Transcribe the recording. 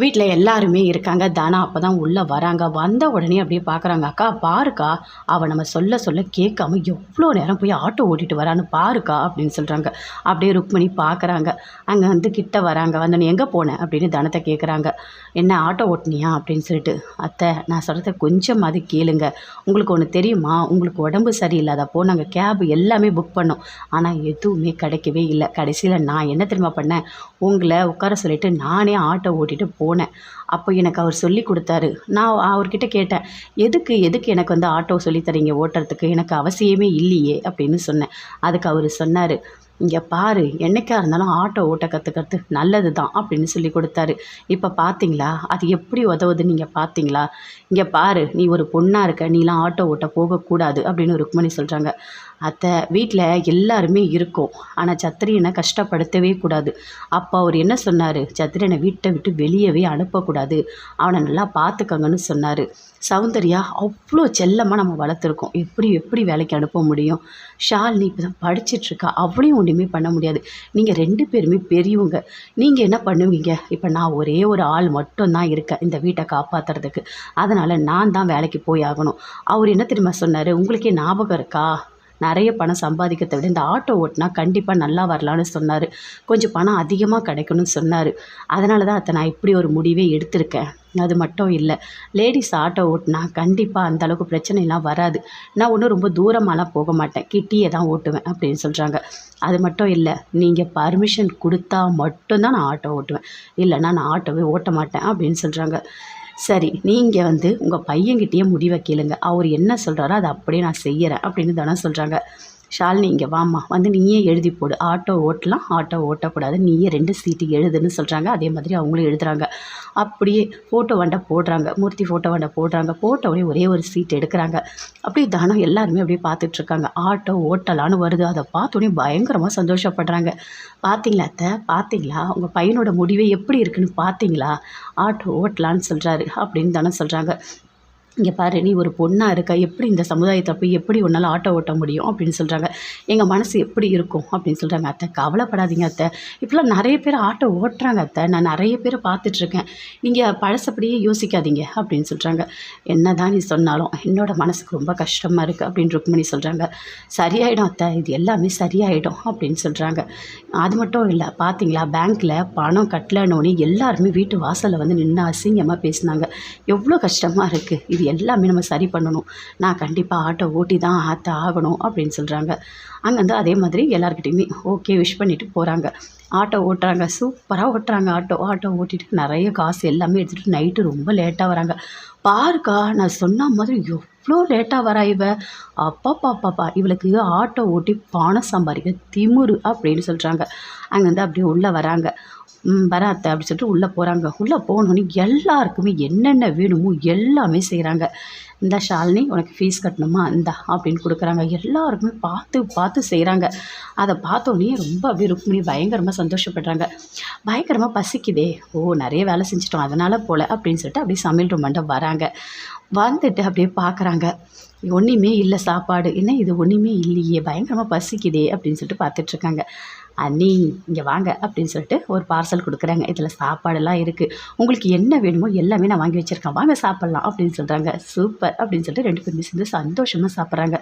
வீட்டில் எல்லாருமே இருக்காங்க. தானா அப்போ தான் உள்ளே வராங்க. வந்த உடனே அப்படியே பார்க்குறாங்க அக்கா பாருக்கா அவள் நம்ம சொல்ல சொல்ல கேட்காம எவ்வளோ நேரம் போய் ஆட்டோ ஓட்டிட்டு வரான்னு பாருக்கா அப்படின்னு சொல்கிறாங்க அப்படியே ருக்மணி பார்க்குறாங்க அங்கே வந்து கிட்ட வராங்க. வந்தோடனே எங்கே போனேன் அப்படின்னு தனத்தை கேட்குறாங்க என்ன ஆட்டோ ஓட்டினியா? அப்படின்னு சொல்லிட்டு அத்தை நான் சொல்கிறத கொஞ்சமாவது கேளுங்க. உங்களுக்கு ஒன்று தெரியுமா? உங்களுக்கு உடம்பு சரியில்லாதப்போ நாங்கள் கேப் எல்லாமே புக் பண்ணோம். ஆனால் எதுவுமே கிடைக்கவே இல்லை. கடைசியில் நான் என்ன தெரியுமா பண்ணேன்? உங்களை உட்கார சொல்லிவிட்டு நானே ஆட்டோ ஓட்டிட்டு போனேன். அப்போ எனக்கு அவர் சொல்லி கொடுத்தாரு. நான் அவர்கிட்ட கேட்டேன் எதுக்கு எதுக்கு எனக்கு வந்து ஆட்டோ சொல்லித்தரீங்க ஓட்டுறதுக்கு எனக்கு அவசியமே இல்லையே அப்படின்னு சொன்னேன். அதுக்கு அவர் சொன்னார் இங்கே பாரு என்றைக்காக இருந்தாலும் ஆட்டோ ஓட்ட கற்றுக்கிறது நல்லது தான் அப்படின்னு சொல்லி கொடுத்தாரு. இப்போ பார்த்தீங்களா அது எப்படி உதவுதுன்னு நீங்கள் பார்த்தீங்களா இங்கே பாரு நீ ஒரு பொண்ணாக இருக்க நீலாம் ஆட்டோ ஓட்ட போகக்கூடாது அப்படின்னு ருக்மணி சொல்கிறாங்க அத்தை வீட்டில் எல்லாருமே இருக்கும். ஆனால் சத்திரியனை கஷ்டப்படுத்தவே கூடாது. அப்போ அவர் என்ன சொன்னார்? சத்திரியனை வீட்டை விட்டு வெளியவே அனுப்பக்கூடாது. அவனை நல்லா பார்த்துக்கங்கன்னு சொன்னார். சௌந்தர்யா அவ்வளோ செல்லமாக நம்ம வளர்த்துருக்கோம். எப்படி எப்படி வேலைக்கு அனுப்ப முடியும்? ஷால் நீ இப்போ தான் படிச்சிட்ருக்கா அவளையும் ஒன்றுமே பண்ண முடியாது. நீங்கள் ரெண்டு பேருமே பெரியவங்க. நீங்கள் என்ன பண்ணுவீங்க? இப்போ நான் ஒரே ஒரு ஆள் மட்டும்தான் இருக்கேன் இந்த வீட்டை காப்பாற்றுறதுக்கு அதனால் நான் தான் வேலைக்கு போய் ஆகணும். அவர் என்ன தெரியுமா சொன்னார்? உங்களுக்கே ஞாபகம் இருக்கா? நிறைய பணம் சம்பாதிக்கிறத விட இந்த ஆட்டோ ஓட்டினா கண்டிப்பாக நல்லா வரலான்னு சொன்னார். கொஞ்சம் பணம் அதிகமாக கிடைக்கணும்னு சொன்னார். அதனால தான் அத்தை நான் இப்படி ஒரு முடிவே எடுத்திருக்கேன். அது மட்டும் இல்லை. லேடிஸ் ஆட்டோ ஓட்டினா கண்டிப்பாக அந்த அளவுக்கு பிரச்சனைலாம் வராது. நான் ஒன்றும் ரொம்ப தூரமாலாம் போக மாட்டேன். கிட்டியே தான் ஓட்டுவேன் அப்படின்னு சொல்கிறாங்க அது மட்டும் இல்லை நீங்கள் பர்மிஷன் கொடுத்தா மட்டும்தான் நான் ஆட்டோ ஓட்டுவேன். இல்லைனா நான் ஆட்டோவே ஓட்ட மாட்டேன் அப்படின்னு சொல்கிறாங்க சரி நீங்கள் வந்து உங்கள் பையன்கிட்டயே முடிவை கேளுங்க. அவர் என்ன சொல்கிறாரோ அதை அப்படியே நான் செய்கிறேன் அப்படின்னு தானே சொல்கிறாங்க ஷாலினி இங்கே வாம்மா. வந்து நீயே எழுதி போடு. ஆட்டோ ஓட்டலாம் ஆட்டோ ஓட்டக்கூடாது. நீயே ரெண்டு சீட்டு எழுதுன்னு சொல்கிறாங்க அதே மாதிரி அவங்களும் எழுதுகிறாங்க அப்படியே ஃபோட்டோ வண்டை போடுறாங்க. மூர்த்தி ஃபோட்டோ வண்டை போடுறாங்க. போட்டோடனே ஒரே ஒரு சீட் எடுக்கிறாங்க. அப்படியே தானம் எல்லாருமே அப்படியே பார்த்துட்ருக்காங்க. ஆட்டோ ஓட்டலான்னு வருது. அதை பார்த்தோன்னே பயங்கரமாக சந்தோஷப்படுறாங்க. பார்த்தீங்களா அத்தை? பார்த்தீங்களா? உங்கள் பையனோட முடிவே எப்படி இருக்குன்னு பார்த்தீங்களா? ஆட்டோ ஓட்டலான்னு சொல்கிறாரு அப்படின்னு தானே சொல்கிறாங்க இங்கே பாரு நீ ஒரு பொண்ணாக இருக்க எப்படி இந்த சமுதாயத்தை போய் எப்படி உன்னால் ஆட்டோ ஓட்ட முடியும் அப்படின்னு சொல்கிறாங்க எங்கள் மனசு எப்படி இருக்கும் அப்படின்னு சொல்கிறாங்க அத்தை. கவலைப்படாதீங்க அத்தை. இப்போலாம் நிறைய பேர் ஆட்டோ ஓட்டுறாங்க அத்தை. நான் நிறைய பேர் பார்த்துட்ருக்கேன் நீங்கள் பழசப்படியே யோசிக்காதீங்க அப்படின்னு சொல்கிறாங்க என்ன தான் நீ சொன்னாலும் என்னோடய மனசுக்கு ரொம்ப கஷ்டமாக இருக்குது அப்படின்னு ருக்மணி சொல்கிறாங்க சரியாயிடும் அத்தை. இது எல்லாமே சரியாயிடும் அப்படின்னு சொல்கிறாங்க அது மட்டும் இல்லை பார்த்தீங்களா பேங்க்கில் பணம் கட்டலன்னு எல்லாருமே வீட்டு வாசலில் வந்து நின்று அசிங்கமாக பேசினாங்க. எவ்வளோ கஷ்டமாக இருக்குது இது எல்லாமே நம்ம சரி பண்ணணும். நான் கண்டிப்பாக ஆட்டோ ஓட்டி தான் ஆற்ற ஆகணும் அப்படின்னு சொல்கிறாங்க அங்கேருந்து அதே மாதிரி எல்லாருக்கிட்டையுமே ஓகே விஷ் பண்ணிவிட்டு போகிறாங்க ஆட்டோ ஓட்டுறாங்க. சூப்பராக ஓட்டுறாங்க ஆட்டோ. ஆட்டோ ஓட்டிட்டு நிறைய காசு எல்லாமே எடுத்துகிட்டு நைட்டு ரொம்ப லேட்டாக வராங்க. பாருக்கா நான் சொன்ன மாதிரி எவ்வளோ லேட்டாக வரா இவ? அப்பாப்பாப்பாப்பா இவளுக்கு ஆட்டோ ஓட்டி பணம் சம்பாதிக்க திமுரு அப்படின்னு சொல்கிறாங்க அங்கேருந்து அப்படியே உள்ளே வராங்க. வராத்த அப்படி சொல்லிட்டு உள்ளே போகிறாங்க உள்ளே போனோன்னே எல்லாருக்குமே என்னென்ன வேணுமோ எல்லாமே செய்கிறாங்க இந்த ஷாலினி உனக்கு ஃபீஸ் கட்டணுமா? இந்தா அப்படின்னு கொடுக்குறாங்க. எல்லாருக்குமே பார்த்து பார்த்து செய்கிறாங்க அதை பார்த்தோன்னே ரொம்ப அப்படியே ருக்மிணி பயங்கரமாக சந்தோஷப்படுறாங்க. பயங்கரமாக பசிக்குதே. ஓ நிறைய வேலை செஞ்சிட்டோம் அதனால் போல் அப்படின்னு சொல்லிட்டு அப்படியே சமையல் ரூமாண்ட வராங்க. வந்துட்டு அப்படியே பார்க்குறாங்க. ஒன்றுமே இல்லை சாப்பாடு. என்ன இது? ஒன்றுமே இல்லையே. பயங்கரமாக பசிக்குதே அப்படின்னு சொல்லிட்டு பார்த்துட்ருக்காங்க அண்ணி இங்கே வாங்க அப்படின்னு சொல்லிட்டு ஒரு பார்சல் கொடுக்குறாங்க. இதில் சாப்பாடெல்லாம் இருக்குது உங்களுக்கு என்ன வேணுமோ எல்லாமே நான் வாங்கி வச்சுருக்கேன். வாங்க சாப்பிட்லாம் அப்படின்னு சொல்கிறாங்க சூப்பர். அப்படின்னு சொல்லிட்டு ரெண்டு பேருமே சேர்ந்து சந்தோஷமாக சாப்பிட்றாங்க.